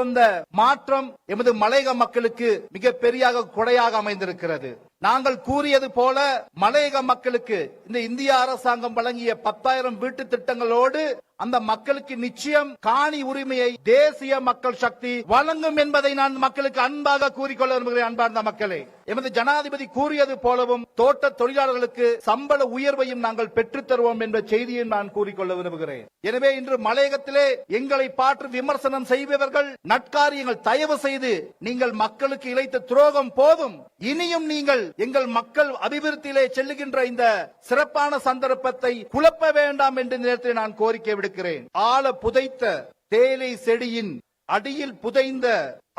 வந்த மாற்றம் எமது மலையக மக்களுக்கு மிக பெரியாக கொடையாக அமைந்திருக்கிறது. நாங்கள் கூறியது போல மலையக மக்களுக்கு இந்த இந்திய அரசாங்கம் வழங்கிய பத்தாயிரம் வீட்டு திட்டங்களோடு அந்த மக்களுக்கு நிச்சயம் காணி உரிமையை தேசிய மக்கள் சக்தி வழங்கும் என்பதை நான் மக்களுக்கு அன்பாக கூறிக்கொள்ள விரும்புகிறேன் அன்பார்ந்த மக்களே. எமது ஜனாதிபதி கூறியது போலவும் தோட்ட தொழிலாளர்களுக்கு சம்பள உயர்வையும் நாங்கள் பெற்றுத் தருவோம் என்ற செய்தியும் நான் கூறிக்கொள்ள விரும்புகிறேன். எனவே இன்று மலையகத்திலே எங்களை பாற்று விமர்சனம் செய்பவர்கள் நட்காரியங்கள் தயவு செய்து நீங்கள் மக்களுக்கு இழைத்த துரோகம் போதும். இனியும் நீங்கள் எங்கள் மக்கள் அபிவிருத்தியிலே செல்லுகின்ற இந்த சிறப்பான சந்தர்ப்பத்தை குழப்ப வேண்டாம் என்ற நேரத்தில் நான் கோரிக்கை விடுக்கிறேன். ஆழ புதைத்த தேயிலை செடியின் அடியில் புதைந்த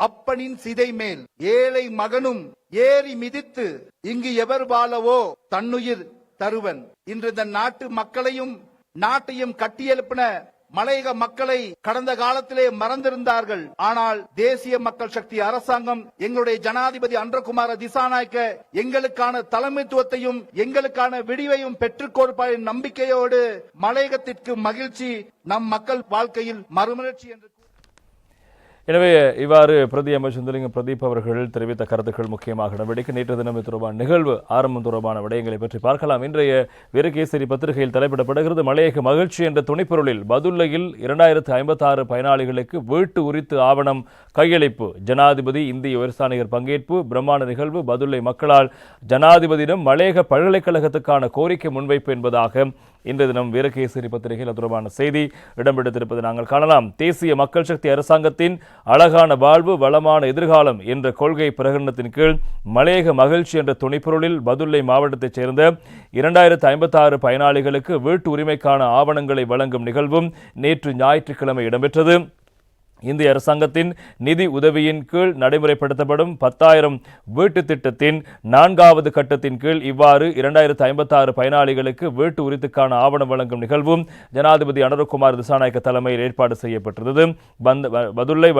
அப்பனின் சிதை மேல் ஏழை மகனும் ஏறி மிதித்து இங்கு எவர் வாழவோ தன்னுயிர் தருவன். இன்று இந்த நாட்டு மக்களையும் நாட்டையும் கட்டியெழுப்பின மலையக மக்களை கடந்த காலத்திலே மறந்திருந்தார்கள். ஆனால் தேசிய மக்கள் சக்தி அரசாங்கம் எங்களுடைய ஜனாதிபதி அன்றகுமார திசாநாயக்க எங்களுக்கான தலைமைத்துவத்தையும் எங்களுக்கான விடிவையும் பெற்றுக் கொடுப்பாரின் நம்பிக்கையோடு மலையகத்திற்கு மகிழ்ச்சி நம் மக்கள் வாழ்க்கையில் மறுமலர்ச்சி என்று எனவே இவ்வாறு பிரதி அமைச்சர் சுந்தலிங்கம் பிரதீப் அவர்கள் தெரிவித்த கருத்துக்கள் முக்கியமாக நடவடிக்கை நேற்று தினம் தொடர்பான நிகழ்வு ஆரம்பம் தொடர்பான விடயங்களை பற்றி பார்க்கலாம். இன்றைய வீரகேசரி பத்திரிகையில் தலைப்பிடப்படுகிறது மலையக மகிழ்ச்சி என்ற துணைப்பொருளில் பதுல்லையில் இரண்டாயிரத்து ஐம்பத்தாறு பயனாளிகளுக்கு வீட்டு உரித்து ஆவணம் கையளிப்பு ஜனாதிபதி இந்திய விவசாயிகள் பங்கேற்பு பிரம்மாண்ட நிகழ்வு பதுல்லை மக்களால் ஜனாதிபதியிடம் மலையக பல்கலைக்கழகத்துக்கான கோரிக்கை முன்வைப்பு என்பதாக இன்றைய தினம் வீரகேசரி பத்திரிகையில் தொடர்பான செய்தி இடம்பெடுத்திருப்பதை நாங்கள் காணலாம். தேசிய மக்கள் சக்தி அரசாங்கத்தின் அழகான வாழ்வு வளமான எதிர்காலம் என்ற கொள்கை பிரகடனத்தின் கீழ் மலையக மகிழ்ச்சி என்ற துணைப்பொருளில் பதுல்லை மாவட்டத்தைச் சேர்ந்த இரண்டாயிரத்து ஐம்பத்தாறு பயனாளிகளுக்கு வீட்டு உரிமைக்கான ஆவணங்களை வழங்கும் நிகழ்வும் நேற்று ஞாயிற்றுக்கிழமை இடம்பெற்றது. இந்திய அரசாங்கத்தின் நிதி உதவியின் கீழ் நடைமுறைப்படுத்தப்படும் பத்தாயிரம் வீட்டு திட்டத்தின் நான்காவது கட்டத்தின் கீழ் இவ்வாறு இரண்டாயிரத்து ஐம்பத்தாறு பயனாளிகளுக்கு வீட்டு உரித்துக்கான ஆவணம் வழங்கும் நிகழ்வும் ஜனாதிபதி அனுரகுமார் திசாநாயக்க தலைமையில் ஏற்பாடு செய்யப்பட்டிருந்தது. பந்த பதுல்லை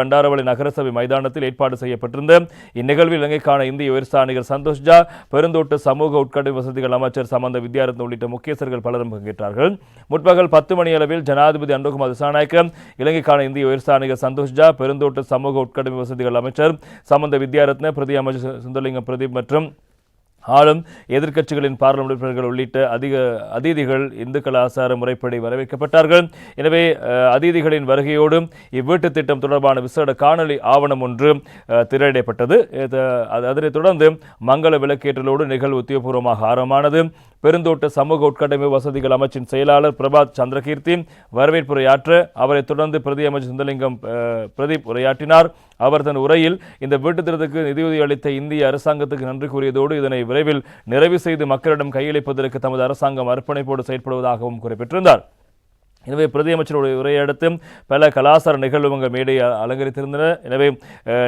நகரசபை மைதானத்தில் ஏற்பாடு செய்யப்பட்டிருந்த இந்நிகழ்வில் இலங்கைக்கான இந்திய உயர்ஸ்தானிகர் சந்தோஷ் ஜா பெருந்தோட்ட சமூக உட்கட்டமை வசதிகள் அமைச்சர் சம்பந்த வித்யாரத்ன உள்ளிட்ட முக்கியஸ்தர்கள் பலரும் பங்கேற்றார்கள். முற்பகல் பத்து மணி அளவில் ஜனாதிபதி அனுரகுமார் திசாநாயக்க இலங்கைக்கான இந்திய உயர்ஸ்தானிகர் சந்தோஷ் ஜா பெருந்தோட்ட சமூக உட்கடமை வசதிகள் அமைச்சர் சம்பந்த வித்யாரத்ன பிரதி அமைச்சர் சுந்தரலிங்கம் பிரதீப் மற்றும் ஆளும் எதிர்க்கட்சிகளின் பாராளுமன்ற உறுப்பினர்கள் உள்ளிட்ட அதிக அதிதிகள் இந்து கலாச்சார முறைப்படி வரவேற்கப்பட்டார்கள். எனவே அதிதிகளின் வருகையோடு இவ்வீட்டு திட்டம் தொடர்பான விசேட காணொலி ஆவணம் ஒன்று திரையிடப்பட்டது. அதனைத் தொடர்ந்து மங்கள விளக்கேற்றலோடு நிகழ்வு உத்தியோகபூர்வமாக ஆரம்பமானது. பெருந்தோட்ட சமூக உட்கட்டமை வசதிகள் அமைச்சின் செயலாளர் பிரபாத் சந்திரகீர்த்தி வரவேற்புரையாற்ற அவரைத் தொடர்ந்து பிரதி அமைச்சர் சுந்தலிங்கம் பிரதீப் உரையாற்றினார். அவர் தன் உரையில் இந்த வீட்டுத்திட்டத்துக்கு நிதியுதவி அளித்த இந்திய அரசாங்கத்துக்கு நன்றி கூறியதோடு இதனை விரைவில் நிறைவு செய்து மக்களிடம் கையளிப்பதற்கு தமது அரசாங்கம் அர்ப்பணிப்போடு செயற்படுவதாகவும் குறிப்பிட்டிருந்தார். எனவே பிரதி அமைச்சருடைய உரையை பல கலாசார நிகழ்வுகள் மேடையை அலங்கரித்திருந்தன. எனவே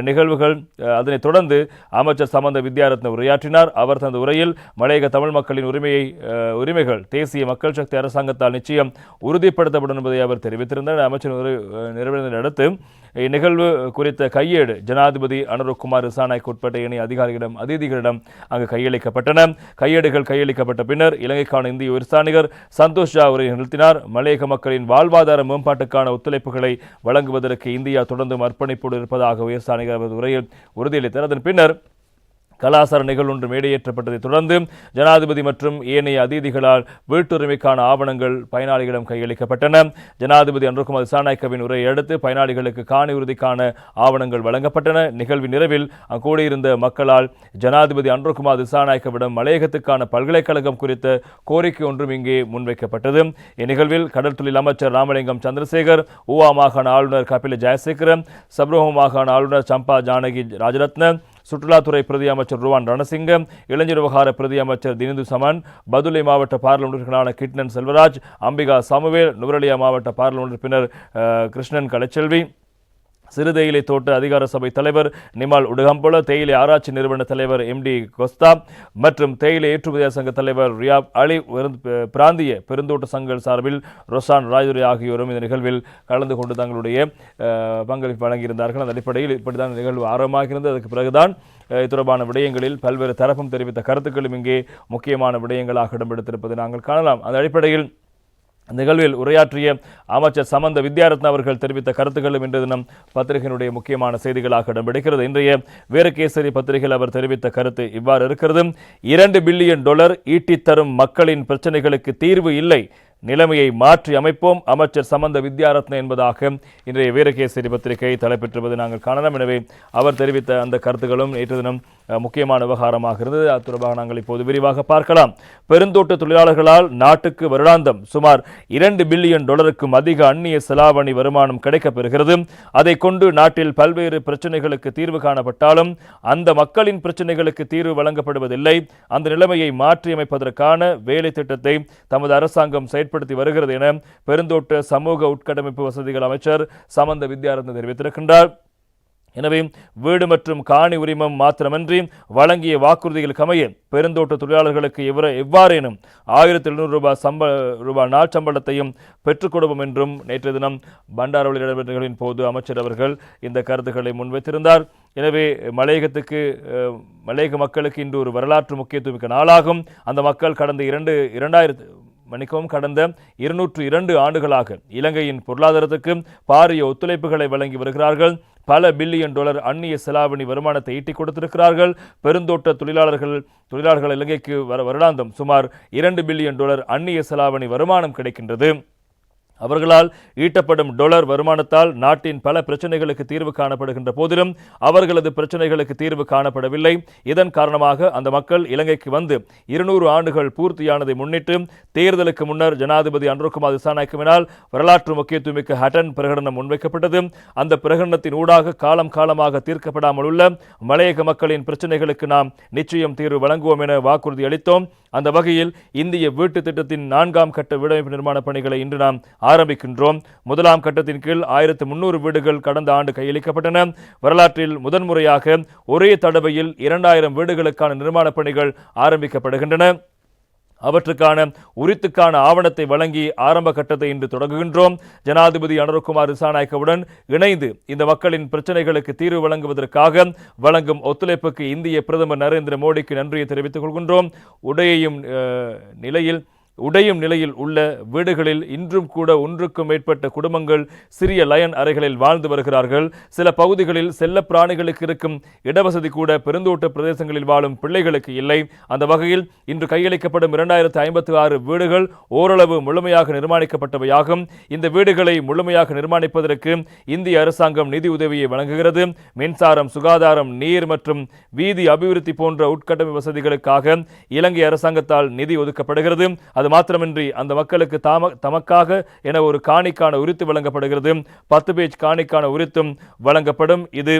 நிகழ்வுகள் அதனைத் தொடர்ந்து அமைச்சர் சம்பந்த வித்யாரத்ன உரையாற்றினார். அவர் தனது உரையில் மலையக தமிழ் மக்களின் உரிமையை உரிமைகள் தேசிய மக்கள் சக்தி அரசாங்கத்தால் நிச்சயம் உறுதிப்படுத்தப்படும் என்பதை அவர் தெரிவித்திருந்தார் அமைச்சர் உரை நிறைவேறியதை அடுத்து இந்நிகழ்வு குறித்த கையேடு ஜனாதிபதி அனுரகுமார் ரிசானாய்க்கு உட்பட்ட இணைய அதிகாரிகளிடம் அதிதிகளிடம் அங்கு கையளிக்கப்பட்டன. கையேடுகள் கையளிக்கப்பட்ட பின்னர் இலங்கைக்கான இந்திய விவசாயிகர் சந்தோஷ் ஜா உரை நிறுத்தினார் மலையக மக்களின் வாழ்வாதார மேம்பாட்டுக்கான ஒத்துழைப்புகளை வழங்குவதற்கு இந்தியா தொடர்ந்தும் அர்ப்பணிப்போடு இருப்பதாக உயர்ஸ்தானிகர் அவரது உரையில் உறுதியளித்தார். அதன் பின்னர் கலாசார நிகழ்வு ஒன்று மேடையேற்றப்பட்டதைத் தொடர்ந்து ஜனாதிபதி மற்றும் ஏனைய அதிதிகளால் வீட்டுரிமைக்கான ஆவணங்கள் பயனாளிகளிடம் கையளிக்கப்பட்டன. ஜனாதிபதி அன்றுகுமார் திசாநாயக்கவின் உரையை அடுத்து பயனாளிகளுக்கு காணி உறுதிக்கான ஆவணங்கள் வழங்கப்பட்டன. நிகழ்வின் நிறைவில் கூடியிருந்த மக்களால் ஜனாதிபதி அன்றுகுமார் திசாநாயக்கவிடம் மலையகத்துக்கான பல்கலைக்கழகம் குறித்த கோரிக்கை ஒன்றும் இங்கே முன்வைக்கப்பட்டது. இந்நிகழ்வில் கடல் தொழில் அமைச்சர் ராமலிங்கம் சந்திரசேகர் ஊவா மாகாண ஆளுநர் கபில ஜெயசேகரன் சப்ரஹோ மாகாண ஆளுநர் சம்பா ஜானகி ராஜரத்ன சுற்றுலாத்துறை பிரதி அமைச்சர் ருவான் ரணசிங்க இளைஞர் விவகார பிரதி அமைச்சர் தினிது சமன் பதுளை மாவட்ட பாராளுமன்ற உறுப்பினரான கிட்னன் செல்வராஜ் அம்பிகா சாமுவேல் நுவரலியா மாவட்ட பாராளுமன்ற உறுப்பினர் கிருஷ்ணன் கலைச்செல்வி. சிறு தேயிலை தோட்ட அதிகார சபை தலைவர் நிமால் உடுகம்புல தேயிலை ஆராய்ச்சி நிறுவன தலைவர் எம்டி கொஸ்தா மற்றும் தேயிலை ஏற்றுமதியாளர் சங்க தலைவர் ரியாப் அலி பிராந்திய பெருந்தோட்ட சங்கங்கள் சார்பில் ரொசான் ராஜுரி ஆகியோரும் இந்த நிகழ்வில் கலந்து கொண்டு தங்களுடைய பங்களிப்பு வழங்கியிருந்தார்கள். அந்த அடிப்படையில் இப்படிதான் இந்த நிகழ்வு ஆரம்பமாகிறது அதுக்கு பிறகுதான் இது தொடர்பான விடயங்களில் பல்வேறு தரப்பும் தெரிவித்த கருத்துக்களும் இங்கே முக்கியமான விடயங்களாக இடம்பெடுத்திருப்பதை நாங்கள் காணலாம். அந்த அடிப்படையில் நிகழ்வில் உரையாற்றிய அமைச்சர் சமந்த வித்யாரத்ன அவர்கள் தெரிவித்த கருத்துக்களும் இன்று தினம் பத்திரிகையினுடைய முக்கியமான செய்திகளாக இடம்பெறுகிறது. இன்றைய வீரகேசரி பத்திரிகையில் அவர் தெரிவித்த கருத்து இவ்வாறு இருக்கிறது. இரண்டு பில்லியன் டாலர் ஈட்டித்தரும் மக்களின் பிரச்சனைகளுக்கு தீர்வு இல்லை. நிலைமையை மாற்றி அமைப்போம். அமைச்சர் சமந்த வித்யாரத்ன என்பதாக இன்றைய வீரகேசரி பத்திரிகை தலைப்பெற்றுவது நாங்கள் காணலாம். எனவே அவர் தெரிவித்த அந்த கருத்துக்களும் நேற்று தினம் முக்கியமான விவகாரமாக இருந்தது. அது தொடர்பாக நாங்கள் இப்போது விரிவாக பார்க்கலாம். பெருந்தோட்ட தொழிலாளர்களால் நாட்டுக்கு வருடாந்தம் சுமார் இரண்டு பில்லியன் டாலருக்கும் அதிக அந்நிய செலாவணி வருமானம் கிடைக்கப்பெறுகிறது. அதை கொண்டு நாட்டில் பல்வேறு பிரச்சனைகளுக்கு தீர்வு காணப்பட்டாலும் அந்த மக்களின் பிரச்சனைகளுக்கு தீர்வு வழங்கப்படுவதில்லை. அந்த நிலைமையை மாற்றியமைப்பதற்கான வேலை திட்டத்தை தமது அரசாங்கம் செயற்படுத்தி வருகிறது என பெருந்தோட்ட சமூக உட்கட்டமைப்பு வசதிகள் அமைச்சர் சமந்த வித்யாரத்ன தெரிவித்திருக்கின்றார். எனவே வீடு மற்றும் காணி உரிமம் மாத்திரமன்றி வழங்கிய வாக்குறுதிகளுக்கமைய பெருந்தோட்ட தொழிலாளர்களுக்கு இவர எவ்வாறேனும் ஆயிரத்தி எழுநூறு ரூபாய் சம்ப ரூபாய் நாள் சம்பளத்தையும் பெற்றுக் கொடுப்போம் என்றும் நேற்று தினம் பண்டாரவளி நடைபெற்றகளின் போது அமைச்சர் அவர்கள் இந்த கருத்துக்களை முன்வைத்திருந்தார். எனவே மலையகத்துக்கு மலையக மக்களுக்கு இன்று ஒரு வரலாற்று முக்கியத்துவமிக்க நாளாகும். அந்த மக்கள் கடந்த இரண்டு இரண்டாயிரத்து மன்னிக்கவும் கடந்த இருநூற்று இரண்டு ஆண்டுகளாக இலங்கையின் பொருளாதாரத்துக்கு பாரிய ஒத்துழைப்புகளை வழங்கி வருகிறார்கள். பல பில்லியன் டாலர் அந்நிய செலாவணி வருமானத்தை ஈட்டிக் கொடுத்திருக்கிறார்கள். பெருந்தோட்ட தொழிலாளர்கள் தொழிலாளர்கள் இலங்கைக்கு வர வருடாந்தம் சுமார் இரண்டு பில்லியன் டாலர் அந்நிய செலாவணி வருமானம் கிடைக்கின்றது. அவர்களால் ஈட்டப்படும் டொலர் வருமானத்தால் நாட்டின் பல பிரச்சனைகளுக்கு தீர்வு காணப்படுகின்ற போதிலும் அவர்களது பிரச்சனைகளுக்கு தீர்வு காணப்படவில்லை. இதன் காரணமாக அந்த மக்கள் இலங்கைக்கு வந்து இருநூறு ஆண்டுகள் பூர்த்தியானதை முன்னிட்டு தேர்தலுக்கு முன்னர் ஜனாதிபதி அன்ருகுமார் திசாநாயக்கவினால் வரலாற்று முக்கியத்துவமிக்க ஹட்டன் பிரகடனம் முன்வைக்கப்பட்டது. அந்த பிரகடனத்தின் ஊடாக காலம் காலமாக தீர்க்கப்படாமல் உள்ள மலையக மக்களின் பிரச்சனைகளுக்கு நாம் நிச்சயம் தீர்வு வழங்குவோம் என வாக்குறுதி அளித்தோம். அந்த வகையில் இந்திய வீட்டு திட்டத்தின் நான்காம் கட்ட வீடமைப்பு நிர்மாண பணிகளை இன்று நாம் ஆரம்பிக்கின்றோம். முதலாம் கட்டத்தின் கீழ் ஆயிரத்து முன்னூறு வீடுகள் கடந்த ஆண்டு கையளிக்கப்பட்டன. வரலாற்றில் முதன்முறையாக ஒரே தடவையில் இரண்டாயிரம் வீடுகளுக்கான நிர்மாணப் பணிகள் ஆரம்பிக்கப்படுகின்றன. அவற்றுக்கான உரித்துக்கான ஆவணத்தை வழங்கி ஆரம்ப கட்டத்தை இன்று தொடங்குகின்றோம். ஜனாதிபதி அனுரகுமார் திசாநாயக்கவுடன் இணைந்து இந்த மக்களின் பிரச்சனைகளுக்கு தீர்வு வழங்குவதற்காக வழங்கும் ஒத்துழைப்புக்கு இந்திய பிரதமர் நரேந்திர மோடிக்கு நன்றியை தெரிவித்துக் கொள்கின்றோம். உடையையும் நிலையில் உடையும் நிலையில் உள்ள வீடுகளில் இன்றும் கூட ஒன்றுக்கும் மேற்பட்ட குடும்பங்கள் சிறிய லயன் அறைகளில் வாழ்ந்து வருகிறார்கள். சில பகுதிகளில் செல்ல பிராணிகளுக்கு இருக்கும் இடவசதி கூட பெருந்தோட்ட பிரதேசங்களில் வாழும் பிள்ளைகளுக்கு இல்லை. அந்த வகையில் இன்று கையளிக்கப்படும் இரண்டாயிரத்து ஐம்பத்தி ஆறு வீடுகள் ஓரளவு முழுமையாக நிர்மாணிக்கப்பட்டவையாகும். இந்த வீடுகளை முழுமையாக நிர்மாணிப்பதற்கு இந்திய அரசாங்கம் நிதி உதவியை வழங்குகிறது. மின்சாரம் சுகாதாரம் நீர் மற்றும் வீதி அபிவிருத்தி போன்ற உட்கட்டமைப்பு வசதிகளுக்காக இலங்கை அரசாங்கத்தால் நிதி ஒதுக்கப்படுகிறது. அது மாத்திரமின்றி அந்த மக்களுக்கு தாம தமக்காக என ஒரு காணிக்கான உரித்து வழங்கப்படுகிறது. பத்து பேஜ் காணிக்கான உரித்தும் வழங்கப்படும். இது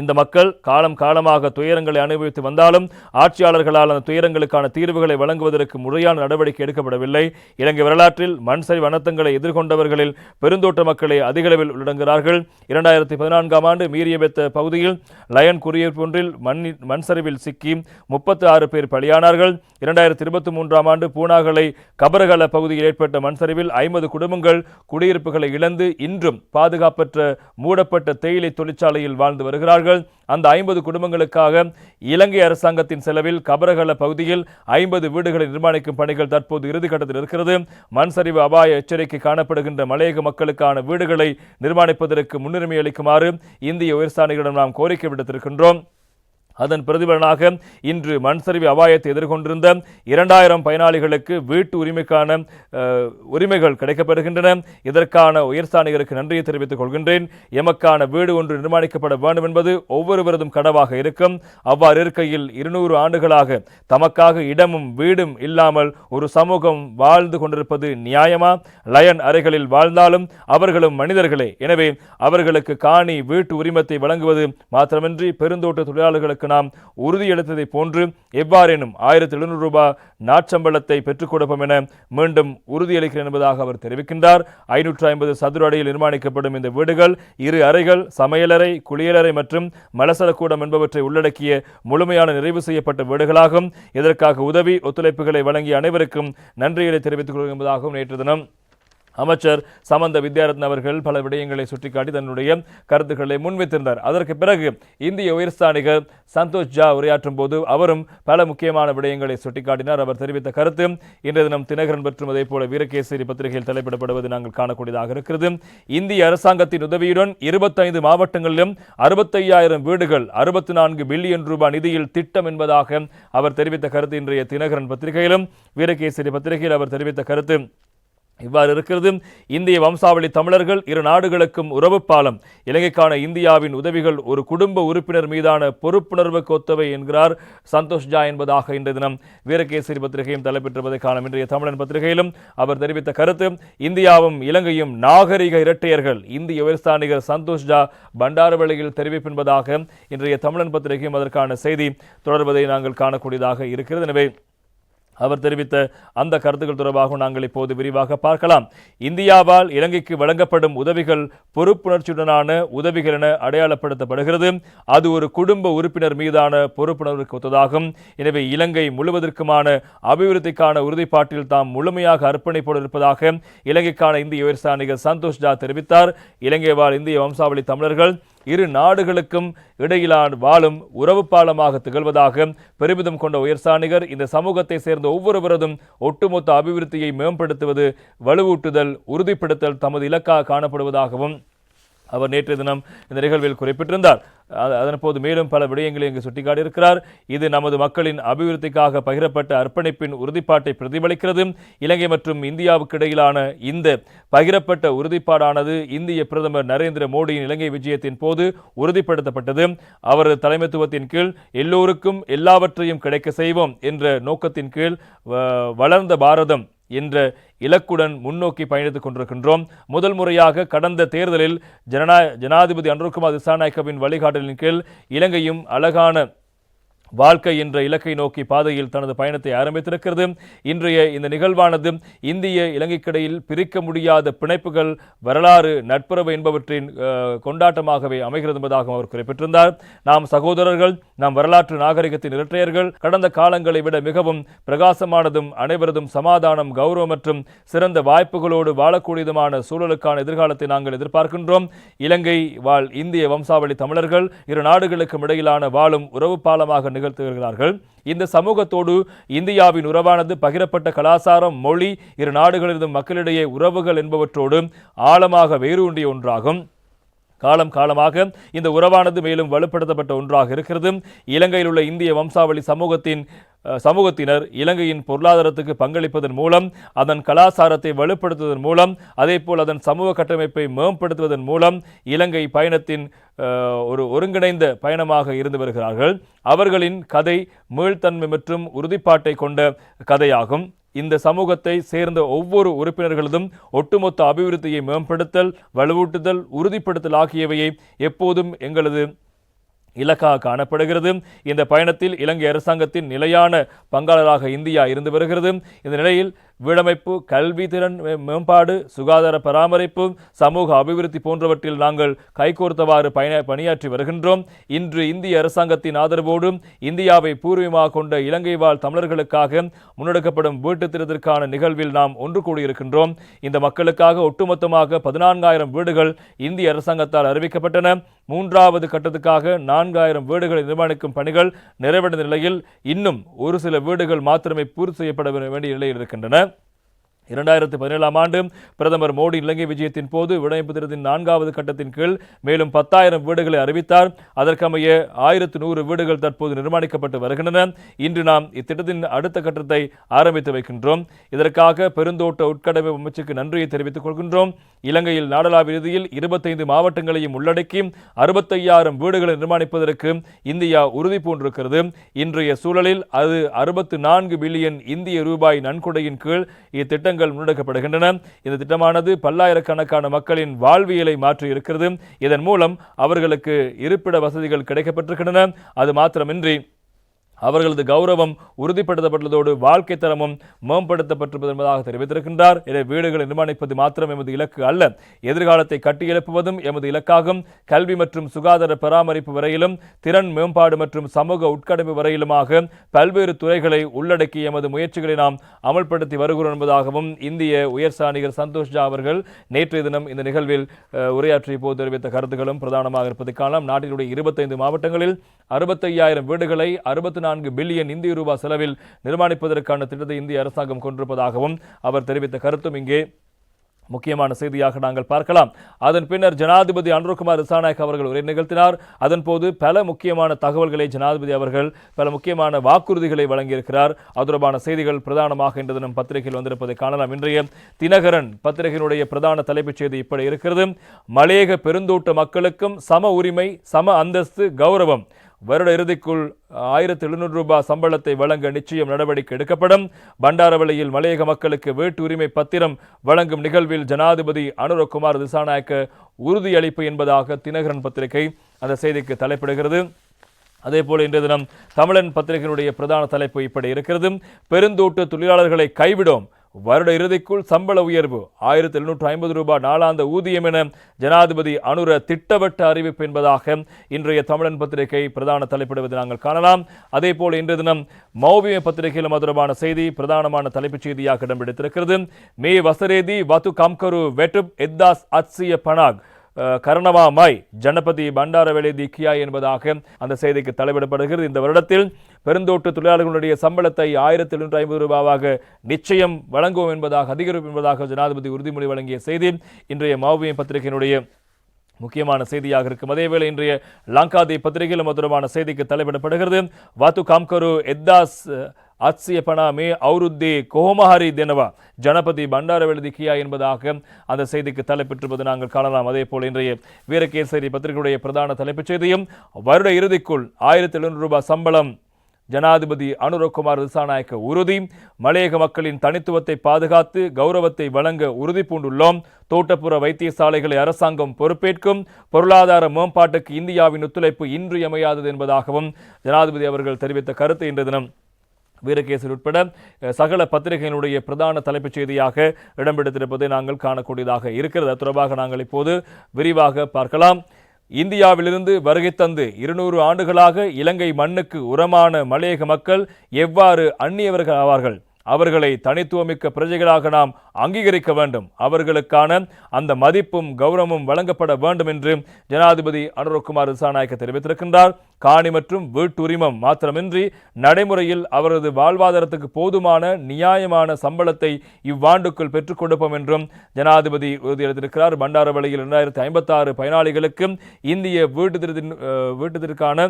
இந்த மக்கள் காலம் காலமாக துயரங்களை அனுபவித்து வந்தாலும் ஆட்சியாளர்களால் அந்த துயரங்களுக்கான தீர்வுகளை வழங்குவதற்கு முறையான நடவடிக்கை எடுக்கப்படவில்லை. இலங்கை வரலாற்றில் மண்சரி வனத்தங்களை எதிர்கொண்டவர்களில் பெருந்தோட்ட மக்களை அதிகளவில் உள்ளடங்குகிறார்கள். இரண்டாயிரத்தி பதினான்காம் ஆண்டு மீறியபெத்த பகுதியில் லயன் குடியிருப்பு ஒன்றில் மண் மண்சரிவில் சிக்கி முப்பத்தி ஆறு பேர் பலியானார்கள். இரண்டாயிரத்தி இருபத்தி மூன்றாம் ஆண்டு பூனாகலை கபரகல பகுதியில் ஏற்பட்ட மண்சரிவில் ஐம்பது குடும்பங்கள் குடியிருப்புகளை இழந்து இன்றும் பாதுகாப்பற்ற மூடப்பட்ட தேயிலை தொழிற்சாலையில் வாழ்ந்து வருகிறார்கள். அந்த ஐம்பது குடும்பங்களுக்காக இலங்கை அரசாங்கத்தின் செலவில் கபரகல பகுதியில் ஐம்பது வீடுகளை நிர்மாணிக்கும் பணிகள் தற்போது இறுதிக்கட்டத்தில் இருக்கிறது. மண் சரிவு அபாய எச்சரிக்கை காணப்படுகின்ற மலையக மக்களுக்கான வீடுகளை நிர்மாணிப்பதற்கு முன்னுரிமை அளிக்குமாறு இந்திய உயர்ஸ்தானிகளிடம் நாம் கோரிக்கை விடுத்திருக்கின்றோம். அதன் பிரதிபலனாக இன்று மண் சரிவு அபாயத்தை எதிர்கொண்டிருந்த இரண்டாயிரம் பயனாளிகளுக்கு வீட்டு உரிமைக்கான உரிமைகள் கிடைக்கப்பெறுகின்றன இதற்கான உயர்ஸ்தானிகருக்கு நன்றியை தெரிவித்துக் கொள்கின்றேன். எமக்கான வீடு ஒன்று நிர்மாணிக்கப்பட வேண்டும் என்பது ஒவ்வொருவரதும் கனவாக இருக்கும். அவ்வாறு இருக்கையில் இருநூறு ஆண்டுகளாக தமக்காக இடமும் வீடும் இல்லாமல் ஒரு சமூகம் வாழ்ந்து கொண்டிருப்பது நியாயமா? லயன் அறைகளில் வாழ்ந்தாலும் அவர்களும் மனிதர்களே. எனவே அவர்களுக்கு காணி வீட்டு உரிமத்தை வழங்குவது மாத்திரமின்றி பெருந்தோட்ட தொழிலாளர்களுக்கு நாம் உறுதியளித்ததை போன்று எவ்வாறேனும் ஆயிரத்தி எழுநூறு ரூபாய் நாட்சம்பளத்தை பெற்றுக் கொடுப்போம் என மீண்டும் உறுதியளிக்கிறேன் என்பதாக அவர் தெரிவிக்கின்றார். ஐநூற்று ஐம்பது சதுர அடியில் நிர்மாணிக்கப்படும் இந்த வீடுகள் இரு அறைகள் சமையலறை குளியலறை மற்றும் மலசலக்கூடம் என்பவற்றை உள்ளடக்கிய முழுமையான நிறைவு செய்யப்பட்ட வீடுகளாகும். இதற்காக உதவி ஒத்துழைப்புகளை வழங்கிய அனைவருக்கும் நன்றிகளை தெரிவித்துக் கொள்கின்றதாகவும் நேற்று தினம் அமைச்சர் சமந்த வித்யாரத்ன அவர்கள் பல விடயங்களை சுட்டிக்காட்டி தன்னுடைய கருத்துக்களை முன்வைத்திருந்தார். அதற்கு பிறகு இந்திய உயர்ஸ்தானிகர் சந்தோஷ் ஜா உரையாற்றும் போது அவரும் பல முக்கியமான விடயங்களை சுட்டிக்காட்டினார். அவர் தெரிவித்த கருத்து இன்றைய தினம் தினகரன் மற்றும் அதே போல வீரகேசரி பத்திரிகையில் தலைப்பிடப்படுவது நாங்கள் காணக்கூடியதாக இருக்கிறது. இந்திய அரசாங்கத்தின் உதவியுடன் இருபத்தைந்து மாவட்டங்களிலும் அறுபத்தையாயிரம் வீடுகள் அறுபத்தி நான்கு பில்லியன் ரூபாய் நிதியில் திட்டம் என்பதாக அவர் தெரிவித்த கருத்து இன்றைய தினகரன் பத்திரிகையிலும் வீரகேசரி பத்திரிகையில் அவர் தெரிவித்த கருத்து. இவ்வாறு இருக்கிறது. இந்திய வம்சாவளி தமிழர்கள் இரு நாடுகளுக்கும் உறவு பாலம். இலங்கைக்கான இந்தியாவின் உதவிகள் ஒரு குடும்ப உறுப்பினர் மீதான பொறுப்புணர்வு கொத்தவை என்கிறார் சந்தோஷ் ஜா என்பதாக இன்றைய தினம் வீரகேசரி பத்திரிகையும் தலைப்பெற்றிருப்பதை காணும் இன்றைய தமிழன் பத்திரிகையிலும் அவர் தெரிவித்த கருத்து இந்தியாவும் இலங்கையும் நாகரிக இரட்டையர்கள் இந்திய உயர்ஸ்தானிகர் சந்தோஷ் ஜா பண்டாரவழியில் தெரிவிப்பென்பதாக இன்றைய தமிழன் பத்திரிகையும் அதற்கான செய்தி தொடர்வதை நாங்கள் காணக்கூடியதாக இருக்கிறது. எனவே அவர் தெரிவித்த அந்த கருத்துக்கள் தொடர்பாக நாங்கள் இப்போது விரிவாக பார்க்கலாம். இந்தியாவால் இலங்கைக்கு வழங்கப்படும் உதவிகள் பொறுப்புணர்ச்சியுடனான உதவிகள் என அடையாளப்படுத்தப்படுகிறது. அது ஒரு குடும்ப உறுப்பினர் மீதான பொறுப்புணர்வுக்கு ஒத்ததாகும். எனவே இலங்கை முழுவதற்குமான அபிவிருத்திக்கான உறுதிப்பாட்டில் தாம் முழுமையாக அர்ப்பணிப்போடு இருப்பதாக இலங்கைக்கான இந்திய உயர்ஸ்தானிகர் சந்தோஷ் ஜா தெரிவித்தார். இலங்கை வாழ் இந்திய வம்சாவளி தமிழர்கள் இரு நாடுகளுக்கும் இடையிலான வாழும் உறவு பாலமாக திகழ்வதாக பெருமிதம் கொண்ட உயர்சாணிகர் இந்த சமூகத்தை சேர்ந்த ஒவ்வொருவரதும் ஒட்டுமொத்த அபிவிருத்தியை மேம்படுத்துவது வலுவூட்டுதல் உறுதிப்படுத்தல் தமது இலக்காக காணப்படுவதாகவும் அவர் நேற்றைய தினம் இந்த நிகழ்வில் குறிப்பிட்டிருந்தார். அதன்போது மேலும் பல விடயங்களை இங்கு சுட்டிக்காட்டியிருக்கிறார். இது நமது மக்களின் அபிவிருத்திக்காக பகிரப்பட்ட அர்ப்பணிப்பின் உறுதிப்பாட்டை பிரதிபலிக்கிறது. இலங்கை மற்றும் இந்தியாவுக்கு இடையிலான இந்த பகிரப்பட்ட உறுதிப்பாடானது இந்திய பிரதமர் நரேந்திர மோடியின் இலங்கை விஜயத்தின் போது உறுதிப்படுத்தப்பட்டது. அவரது தலைமைத்துவத்தின் கீழ் எல்லோருக்கும் எல்லாவற்றையும் கிடைக்க செய்வோம் என்ற நோக்கத்தின் கீழ் வ- வளர்ந்த பாரதம் என்ற இலக்குடன் முன்னோக்கி பயணித்துக் கொண்டிருக்கின்றோம். முதல் முறையாக கடந்த தேர்தலில் ஜனநா ஜனாதிபதி அன்ருகுமார் திசாநாயக்கவின் வழிகாட்டலின் கீழ் இலங்கையும் அழகான வாழ்க்கை என்ற இலக்கை நோக்கி பாதையில் தனது பயணத்தை ஆரம்பித்திருக்கிறது. இன்றைய இந்த நிகழ்வானது இந்திய இலங்கைக்கிடையில் பிரிக்க முடியாத பிணைப்புகள் வரலாறு நட்புறவு என்பவற்றின் கொண்டாட்டமாகவே அமைகிறது என்பதாகவும் அவர் குறிப்பிட்டிருந்தார். நாம் சகோதரர்கள் நாம் வரலாற்று நாகரிகத்தின் இரட்டையர்கள் கடந்த காலங்களை விட மிகவும் பிரகாசமானதும் அனைவரதும் சமாதானம் கௌரவம் மற்றும் சிறந்த வாய்ப்புகளோடு வாழக்கூடியதுமான சூழலுக்கான எதிர்காலத்தை நாங்கள் எதிர்பார்க்கின்றோம். இலங்கை வாழ் இந்திய வம்சாவளி தமிழர்கள் இரு நாடுகளுக்கும் இடையிலான வாழும் உறவு பாலமாக நிகழ்த்துகிறார்கள். இந்த சமூகத்தோடு இந்தியாவின் உறவானது பகிரப்பட்ட கலாச்சாரம் மொழி இரு நாடுகளிலும் மக்களிடையே உறவுகள் என்பவற்றோடு ஆழமாக வேரூன்றிய ஒன்றாகும். காலம் காலமாக இந்த உறவானது மேலும் வலுப்படுத்தப்பட்ட ஒன்றாக இருக்கிறது. இலங்கையில் உள்ள இந்திய வம்சாவளி சமூகத்தின் சமூகத்தினர் இலங்கையின் பொருளாதாரத்துக்கு பங்களிப்பதன் மூலம் அதன் கலாச்சாரத்தை வலுப்படுத்துவதன் மூலம் அதேபோல் அதன் சமூக கட்டமைப்பை மேம்படுத்துவதன் மூலம் இலங்கை பயணத்தின் ஒரு ஒருங்கிணைந்த பயணமாக இருந்து வருகிறார்கள். அவர்களின் கதை மீள்தன்மை மற்றும் உறுதிப்பாட்டை கொண்ட கதையாகும். இந்த சமூகத்தை சேர்ந்த ஒவ்வொரு உறுப்பினர்களதும் ஒட்டுமொத்த அபிவிருத்தியை மேம்படுத்தல் வலுவூட்டுதல் உறுதிப்படுத்தல் ஆகியவையை எப்போதும் எங்களது இலக்காக காணப்படுகிறது. இந்த பயணத்தில் இலங்கை அரசாங்கத்தின் நிலையான பங்காளராக இந்தியா இருந்து வருகிறது. இந்த நிலையில் வீடமைப்பு கல்வி திறன் மே- மேம்பாடு சுகாதார பராமரிப்பு சமூக அபிவிருத்தி போன்றவற்றில் நாங்கள் கைகோர்த்தவாறு பயண பணியாற்றி வருகின்றோம். இன்று இந்திய அரசாங்கத்தின் ஆதரவோடு இந்தியாவை பூர்வீகமாக கொண்ட இலங்கை வாழ் தமிழர்களுக்காக முன்னெடுக்கப்படும் வீட்டுத் திருத்திற்கான நிகழ்வில் நாம் ஒன்று கூடியிருக்கின்றோம். இந்த மக்களுக்காக ஒட்டுமொத்தமாக பதினான்காயிரம் வீடுகள் இந்திய அரசாங்கத்தால் அறிவிக்கப்பட்டன. மூன்றாவது கட்டத்துக்காக நான்காயிரம் வீடுகளை நிர்மாணிக்கும் பணிகள் நிறைவடைந்த நிலையில் இன்னும் ஒரு சில வீடுகள் மாத்திரமே பூர்த்தி செய்யப்பட வேண்டிய நிலையில் இருக்கின்றன. இரண்டாயிரத்தி பதினேழாம் ஆண்டு பிரதமர் மோடி இலங்கை விஜயத்தின் போது விடைப்பு திட்டத்தின் நான்காவது கட்டத்தின் கீழ் மேலும் பத்தாயிரம் வீடுகளை அறிவித்தார். அதற்கமைய ஆயிரத்து நூறு வீடுகள் தற்போது நிர்மாணிக்கப்பட்டு வருகின்றன. இன்று நாம் இத்திட்டத்தின் அடுத்த கட்டத்தை ஆரம்பித்து வைக்கின்றோம். இதற்காக பெருந்தோட்ட உட்கட்டமைப்பு அமைச்சுக்கு நன்றியை தெரிவித்துக் கொள்கின்றோம். இலங்கையில் நாடளாவிய ரீதியில் இருபத்தைந்து மாவட்டங்களையும் உள்ளடக்கி அறுபத்தையாயிரம் வீடுகளை நிர்மாணிப்பதற்கு இந்தியா உறுதி பூண்டிருக்கிறது. இன்றைய சூழலில் அது அறுபத்து நான்கு பில்லியன் இந்திய ரூபாய் நன்கொடையின் கீழ் இத்திட்டங்கள் முன்னெடுக்கப்படுகின்றன. இந்த திட்டமானது பல்லாயிரக்கணக்கான மக்களின் வாழ்வியலை மாற்றி இருக்கிறது இதன் மூலம் அவர்களுக்கு இருப்பிட வசதிகள் கிடைக்கப்பட்டிருக்கின்றன. அது மாத்திரமின்றி அவர்களது கௌரவம் உறுதிப்படுத்தப்பட்டுள்ளதோடு வாழ்க்கை தரமும் மேம்படுத்தப்பட்டிருப்பது என்பதாக தெரிவித்திருக்கின்றார். என வீடுகளை நிர்மாணிப்பது மாத்திரம் எமது இலக்கு அல்ல. எதிர்காலத்தை கட்டியெழுப்புவதும் எமது இலக்காகும். கல்வி மற்றும் சுகாதார பராமரிப்பு வரையிலும் திறன் மேம்பாடு மற்றும் சமூக உட்கடமை வரையிலுமாக பல்வேறு துறைகளை உள்ளடக்கி எமது முயற்சிகளை நாம் அமல்படுத்தி வருகிறோம் என்பதாகவும் இந்திய உயர்சாணிகர் சந்தோஷ் ஜா அவர்கள் நேற்றைய தினம் இந்த நிகழ்வில் உரையாற்றிய போது தெரிவித்த கருத்துக்களும் பிரதானமாக இருப்பதை காணலாம். நாட்டினுடைய இருபத்தைந்து மாவட்டங்களில் அறுபத்தையாயிரம் வீடுகளை அறுபத்தி நான்கு பில்லியன் இந்திய ரூபாய் செலவில் நிர்மாணிப்பதற்கான திட்டத்தை இந்திய அரசாங்கம் கொண்டிருப்பதாகவும் அவர் தெரிவித்த கருத்தும் இங்கே முக்கியமான செய்தியாக நாங்கள் பார்க்கலாம். அதன் பின்னர் ஜனாதிபதி அனுர்குமார் ரிசாநாயக் அவர்கள் உரை நிகழ்த்தினார். அதன்போது பல முக்கியமான தகவல்களை ஜனாதிபதி அவர்கள் பல முக்கியமான வாக்குறுதிகளை வழங்கியிருக்கிறார். அது தொடர்பான செய்திகள் பிரதானமாக இன்று தினம் பத்திரிகையில் வந்திருப்பதை காணலாம். இன்றைய தினகரன் பத்திரிகையினுடைய பிரதான தலைப்புச் செய்தி இப்படி இருக்கிறது. மலையக பெருந்தோட்ட மக்களுக்கும் சம உரிமை சம அந்தஸ்து கௌரவம். வருட இறுதிக்குள் ஆயிரத்தி எழுநூறு ரூபாய் சம்பளத்தை வழங்க நிச்சயம் நடவடிக்கை எடுக்கப்படும். பண்டாரவளியில் மலையக மக்களுக்கு வீட்டு உரிமை பத்திரம் வழங்கும் நிகழ்வில் ஜனாதிபதி அனுரகுமார் திசாநாயக்க உறுதியளிப்பு என்பதாக தினகரன் பத்திரிகை அந்த செய்திக்கு தலைப்பிடுகிறது. அதே போல இன்றைய தினம் தமிழன் பத்திரிகையினுடைய பிரதான தலைப்பு இப்படி இருக்கிறது. பெருந்தோட்டு தொழிலாளர்களை கைவிடும். வருட இறுதிக்குள் சம்பள உயர்வு. ஆயிரத்தி எழுநூற்று ஐம்பது ரூபாய் நாளாந்த ஊதியம் என ஜனாதிபதி அனுர திட்டவட்ட அறிவிப்பு என்பதாக இன்றைய தமிழன் பத்திரிகை பிரதான தலைப்பிடுவதை நாங்கள் காணலாம். அதே போல் இன்றைய தினம் மௌவிய பத்திரிகையிலும் மதுரமான தொடர்பான செய்தி பிரதானமான தலைப்புச் செய்தியாக இடம்பெடுத்திருக்கிறது மே வசரேதி வத்து கம்கரு வெட்டுப் எத்தாஸ் அத்சிய பனாக் அஹ், கரணமாமாய் ஜனபதி பண்டாரவேலை திக்கியா என்பதாக அந்த செய்திக்கு தலைவிடப்படுகிறது இந்த வருடத்தில் பெருந்தோட்ட தொழிலாளர்களுடைய சம்பளத்தை ஆயிரத்தி எழுநூற்றி ஐம்பது ரூபாவாக நிச்சயம் வழங்குவோம் என்பதாக அதிகரிப்பு என்பதாக ஜனாதிபதி உறுதிமொழி வழங்கிய செய்தி. இன்றைய மாவிய பத்திரிகையினுடைய முக்கியமான செய்தியாக இருக்கும். அதேவேளை இன்றைய லங்காதி பத்திரிகையிலும் அது தொடர்பான செய்திக்கு தலைவிடப்படுகிறது வாத்து காம்கரு எத்தாஸ் அத்சிய பணா மே ஔருத்தி கோமஹரி தினவா ஜனபதி பண்டாரவெழுதி கியா என்பதாக அந்த செய்திக்கு தலைப்பெற்றிருப்பது நாங்கள் காணலாம். அதே போல் இன்றைய வீரகேசரி பத்திரிகையுடைய பிரதான தலைப்புச் செய்தியும் வருட இறுதிக்குள் ஆயிரத்தி எழுநூறு ரூபாய் சம்பளம் ஜனாதிபதி அனுரகுமார் திசாநாயக்க உறுதி. மலையக மக்களின் தனித்துவத்தை பாதுகாத்து கௌரவத்தை வழங்க உறுதி பூண்டுள்ளோம். தோட்டப்புற வைத்தியசாலைகளை அரசாங்கம் பொறுப்பேற்கும். பொருளாதார மேம்பாட்டுக்கு இந்தியாவின் ஒத்துழைப்பு இன்றியமையாதது என்பதாகவும் ஜனாதிபதி அவர்கள் தெரிவித்த கருத்து இன்றைய தினம் வீரகேசர் உட்பட சகல பத்திரிகைகளுடைய பிரதான தலைப்புச் செய்தியாக இடம்பெடுத்திருப்பதை நாங்கள் காணக்கூடியதாக இருக்கிறது. தொடர்பாக நாங்கள் இப்போது விரிவாக பார்க்கலாம். இந்தியாவிலிருந்து வருகை தந்து இருநூறு ஆண்டுகளாக இலங்கை மண்ணுக்கு உரமான மலையக மக்கள் எவ்வாறு அந்நியவர்கள் ஆவார்கள்? அவர்களை தனித்துவமிக்க பிரஜைகளாக நாம் அங்கீகரிக்க வேண்டும். அவர்களுக்கான அந்த மதிப்பும் கௌரவமும் வழங்கப்பட வேண்டும் என்று ஜனாதிபதி அனுரகுமார் ரிசாநாயக்க தெரிவித்திருக்கின்றார். காணி மற்றும் வீட்டுரிமம் மாத்திரமின்றி நடைமுறையில் அவரது வாழ்வாதாரத்துக்கு போதுமான நியாயமான சம்பளத்தை இவ்வாண்டுக்குள் பெற்றுக் கொடுப்போம் என்றும் ஜனாதிபதி உறுதியளித்திருக்கிறார். பண்டாரவழியில் இரண்டாயிரத்தி ஐம்பத்தாறு பயனாளிகளுக்கு இந்திய வீட்டு திருத்தின் வீட்டுத்திற்கான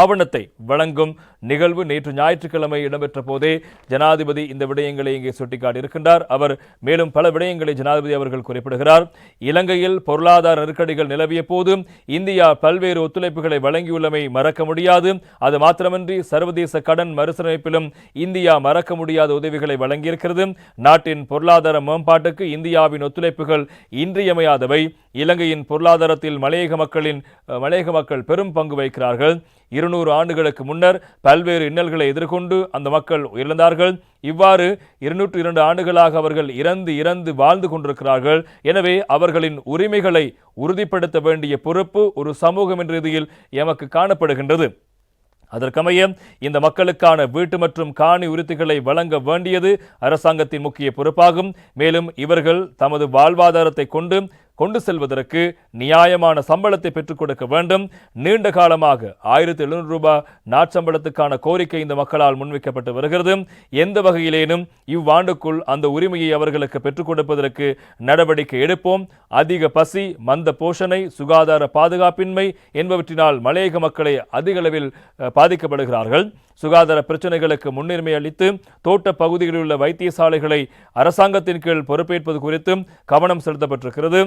ஆவணத்தை வழங்கும் நிகழ்வு நேற்று ஞாயிற்றுக்கிழமை இடம்பெற்ற போதே ஜனாதிபதி இந்த விடயங்களை இங்கே சுட்டிக்காட்டியிருக்கின்றார். அவர் மேலும் பல விடயங்களை ஜனாதிபதி அவர்கள் குறிப்பிடுகிறார். இலங்கையில் பொருளாதார நெருக்கடிகள் நிலவிய போது இந்தியா பல்வேறு ஒத்துழைப்புகளை வழங்கியுள்ளமை மறக்க முடியாது. அது மாத்திரமின்றி சர்வதேச கடன் மறுசீரமைப்பிலும் இந்தியா மறக்க முடியாத உதவிகளை வழங்கியிருக்கிறது. நாட்டின் பொருளாதார மேம்பாட்டுக்கு இந்தியாவின் ஒத்துழைப்புகள் இன்றியமையாதவை. இலங்கையின் பொருளாதாரத்தில் மலையக மக்களின் மலையக மக்கள் பெரும் பங்கு வகிக்கிறார்கள். இருநூறு ஆண்டுகளுக்கு முன்னர் பல்வேறு இன்னல்களை எதிர்கொண்டு அந்த மக்கள் உயர்ந்தார்கள் இவ்வாறு இருநூற்று இரண்டு ஆண்டுகளாக அவர்கள் இறந்து இறந்து வாழ்ந்து கொண்டிருக்கிறார்கள். எனவே அவர்களின் உரிமைகளை உறுதிப்படுத்த வேண்டிய பொறுப்பு ஒரு சமூகம் என்ற ரீதியில் எமக்கு காணப்படுகின்றது. அதற்கமைய இந்த மக்களுக்கான வீட்டு மற்றும் காணி உறுதிகளை வழங்க வேண்டியது அரசாங்கத்தின் முக்கிய பொறுப்பாகும். மேலும் இவர்கள் தமது வாழ்வாதாரத்தை கொண்டு கொண்டு செல்வதற்கு நியாயமான சம்பளத்தை பெற்றுக் கொடுக்க வேண்டும். நீண்ட காலமாக ஆயிரத்தி எழுநூறு ரூபாய் நாட்சம்பளத்துக்கான கோரிக்கை இந்த மக்களால் முன்வைக்கப்பட்டு வருகிறது. எந்த வகையிலேனும் இவ்வாண்டுக்குள் அந்த உரிமையை அவர்களுக்கு பெற்றுக் கொடுப்பதற்கு நடவடிக்கை எடுப்போம். அதிக பசி மந்த போஷணை சுகாதார பாதுகாப்பின்மை என்பவற்றினால் மலையக மக்களை அதிக அளவில் பாதிக்கப்படுகிறார்கள். சுகாதார பிரச்சனைகளுக்கு முன்னுரிமை அளித்து தோட்ட பகுதிகளில் உள்ள வைத்தியசாலைகளை அரசாங்கத்தின் கீழ் பொறுப்பேற்பது குறித்தும் கவனம் செலுத்தப்பட்டிருக்கிறது.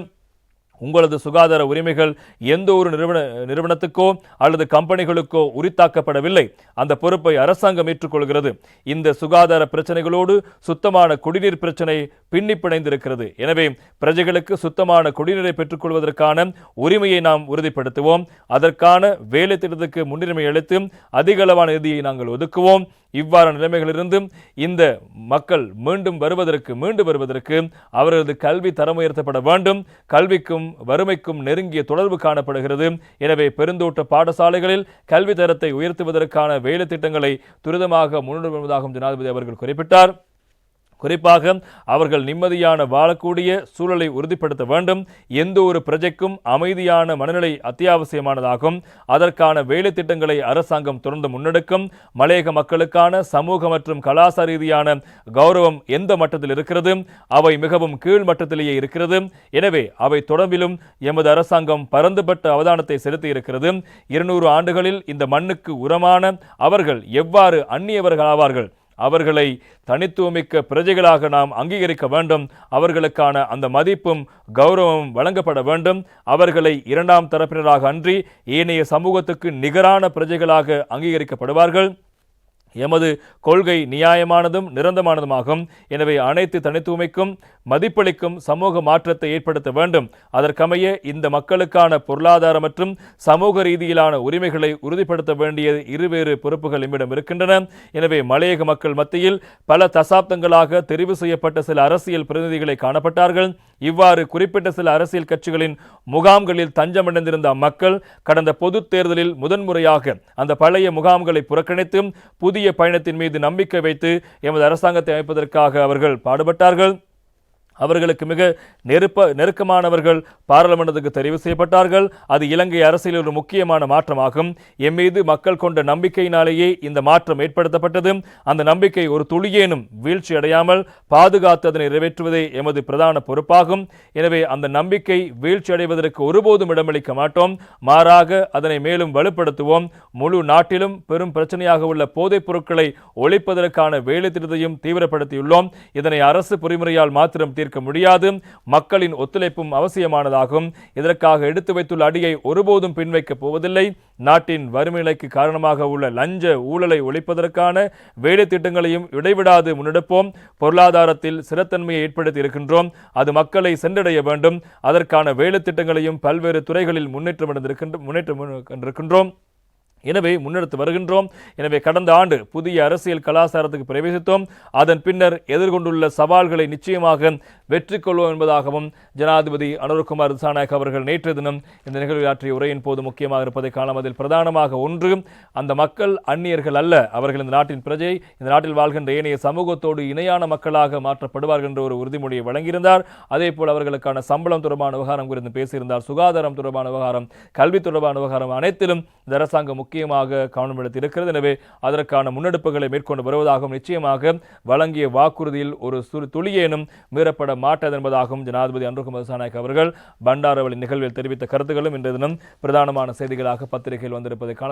உங்களது சுகாதார உரிமைகள் எந்த ஒரு நிறுவன நிறுவனத்துக்கோ அல்லது கம்பெனிகளுக்கோ உரித்தாக்கப்படவில்லை. அந்த பொறுப்பை அரசாங்கம் ஏற்றுக்கொள்கிறது. இந்த சுகாதார பிரச்சனைகளோடு சுத்தமான குடிநீர் பிரச்சனை பின்னி பிணைந்திருக்கிறது எனவே பிரஜைகளுக்கு சுத்தமான குடிநீரை பெற்றுக்கொள்வதற்கான உரிமையை நாம் உறுதிப்படுத்துவோம். அதற்கான வேலை திட்டத்துக்கு முன்னுரிமை அளித்து அதிக அளவான நிதியை நாங்கள் ஒதுக்குவோம். இவ்வாறு நிலைமைகளிலிருந்து இந்த மக்கள் மீண்டும் வருவதற்கு மீண்டு வருவதற்கு அவர்களது கல்வி தரம் உயர்த்தப்பட வேண்டும். கல்விக்கும் வறுமைக்கும் நெருங்கிய தொடர்பு காணப்படுகிறது. எனவே பெருந்தோட்ட பாடசாலைகளில் கல்வி தரத்தை உயர்த்துவதற்கான வேலை திட்டங்களை துரிதமாக முன்னெடுப்பதாகவும் ஜனாதிபதி அவர்கள் குறிப்பிட்டார். குறிப்பாக அவர்கள் நிம்மதியான வாழக்கூடிய சூழலை உறுதிப்படுத்த வேண்டும். எந்த ஒரு பிரஜைக்கும் அமைதியான மனநிலை அத்தியாவசியமானதாகும். அதற்கான வேலை திட்டங்களை அரசாங்கம் தொடர்ந்து முன்னெடுக்கும். மலையக மக்களுக்கான சமூக மற்றும் கலாசார ரீதியான கௌரவம் எந்த மட்டத்தில் இருக்கிறது? அவை மிகவும் கீழ் மட்டத்திலேயே இருக்கிறது. எனவே அவை தொடர்பிலும் எமது அரசாங்கம் பரந்துபட்ட அவதானத்தை செலுத்தி இருக்கிறது. இருநூறு ஆண்டுகளில் இந்த மண்ணுக்கு உரமான அவர்கள் எவ்வாறு அந்நியவர்கள் ஆவார்கள் அவர்களை தனித்துவமிக்க பிரஜைகளாக நாம் அங்கீகரிக்க வேண்டும். அவர்களுக்கான அந்த மதிப்பும் கௌரவமும் வழங்கப்பட வேண்டும். அவர்களை இரண்டாம் தரப்பினராக அன்றி ஏனைய சமூகத்துக்கு நிகரான பிரஜைகளாக அங்கீகரிக்கப்படுவார்கள். எமது கொள்கை நியாயமானதும் நிரந்தரமானதுமாகும். எனவே அனைத்து தனித்துவமைக்கும் மதிப்பளிக்கும் சமூக மாற்றத்தை ஏற்படுத்த வேண்டும். அதற்கமைய இந்த மக்களுக்கான பொருளாதார மற்றும் சமூக ரீதியிலான உரிமைகளை உறுதிப்படுத்த வேண்டிய இருவேறு பொறுப்புகள் எம்மிடம் இருக்கின்றன. எனவே மலையக மக்கள் மத்தியில் பல தசாப்தங்களாக தெரிவு செய்யப்பட்ட சில அரசியல் பிரதிநிதிகளை காணப்பட்டார்கள். இவ்வாறு குறிப்பிட்ட சில அரசியல் கட்சிகளின் முகாம்களில் தஞ்சமடைந்திருந்த மக்கள் கடந்த பொதுத் தேர்தலில் முதன்முறையாக அந்த பழைய முகாம்களை புறக்கணித்து புதிய பயணத்தின் மீது நம்பிக்கை வைத்து எமது அரசாங்கத்தை அமைப்பதற்காக அவர்கள் பாடுபட்டார்கள். அவர்களுக்கு மிக நெருப்ப நெருக்கமானவர்கள் பாராளுமன்றத்துக்கு தெரிவு செய்யப்பட்டார்கள். அது இலங்கை அரசியலில் ஒரு முக்கியமான மாற்றமாகும். எம் மீது மக்கள் கொண்ட நம்பிக்கையினாலேயே இந்த மாற்றம் ஏற்படுத்தப்பட்டது. அந்த நம்பிக்கை ஒரு துளியேனும் வீழ்ச்சி அடையாமல் பாதுகாத்து அதனை நிறைவேற்றுவதே எமது பிரதான பொறுப்பாகும். எனவே அந்த நம்பிக்கை வீழ்ச்சி அடைவதற்கு ஒருபோதும் இடமளிக்க மாட்டோம். மாறாக அதனை மேலும் வலுப்படுத்துவோம். முழு நாட்டிலும் பெரும் பிரச்சனையாக உள்ள போதைப் பொருட்களை ஒழிப்பதற்கான வேலை திட்டத்தையும் தீவிரப்படுத்தியுள்ளோம். இதனை அரசு பொறிமுறையால் மாத்திரம் தீர்க்க முடியாது. மக்களின் ஒத்துழைப்பும் அவசியமானதாகும். இதற்காக எடுத்து வைத்துள்ள அடியை ஒருபோதும் பின்வைக்கப் போவதில்லை. நாட்டின் வறுமை நிலைக்கு காரணமாக உள்ள லஞ்ச ஊழலை ஒழிப்பதற்கான வேலை திட்டங்களையும் இடைவிடாது முன்னெடுப்போம். பொருளாதாரத்தில் சிறத்தன்மையை ஏற்படுத்தி இருக்கின்றோம். அது மக்களை சென்றடைய வேண்டும். அதற்கான வேலை திட்டங்களையும் பல்வேறு துறைகளில் முன்னேற்றம் முன்னேற்றம் கண்டிருக்கின்றோம் எனவே முன்னெடுத்து வருகின்றோம். எனவே கடந்த ஆண்டு புதிய அரசியல் கலாச்சாரத்துக்கு பிரவேசித்தோம். அதன் பின்னர் எதிர்கொண்டுள்ள சவால்களை நிச்சயமாக வெற்றி கொள்வோம் என்பதாகவும் ஜனாதிபதி அனுர்குமார் திசாநாயக் அவர்கள் நேற்று தினம் இந்த நிகழ்வில் ஆற்றிய உரையின் போது முக்கியமாக இருப்பதை காணலாம் அதில் பிரதானமாக ஒன்று அந்த மக்கள் அந்நியர்கள் அல்ல அவர்கள் இந்த நாட்டின் பிரஜை இந்த நாட்டில் வாழ்கின்ற ஏனைய சமூகத்தோடு இணையான மக்களாக மாற்றப்படுவார்கள் என்ற ஒரு உறுதிமொழியை வழங்கியிருந்தார். அதே போல் அவர்களுக்கான சம்பளம் தொடர்பான விவகாரம் குறித்து பேசியிருந்தார். சுகாதாரம் தொடர்பான விவகாரம் கல்வி தொடர்பான விவகாரம் அனைத்திலும் இந்த அரசாங்கம் முக்கியமாக கவனம் எடுத்திருக்கிறது எனவே அதற்கான முன்னெடுப்புகளை மேற்கொண்டு வருவதாகவும் நிச்சயமாக வழங்கிய வாக்குறுதியில் ஒரு சுறு துளியேனும் மீறப்பட மாட்டாது என்பதாகவும் ஜனாதிபதி அன்ருகுமார் திசாநாயக் அவர்கள் பண்டாரவழி நிகழ்வில் தெரிவித்த கருத்துக்களும் இன்றைய தினம் பிரதானமான செய்திகளாக பத்திரிகையில் வந்திருப்பதை காணலாம்.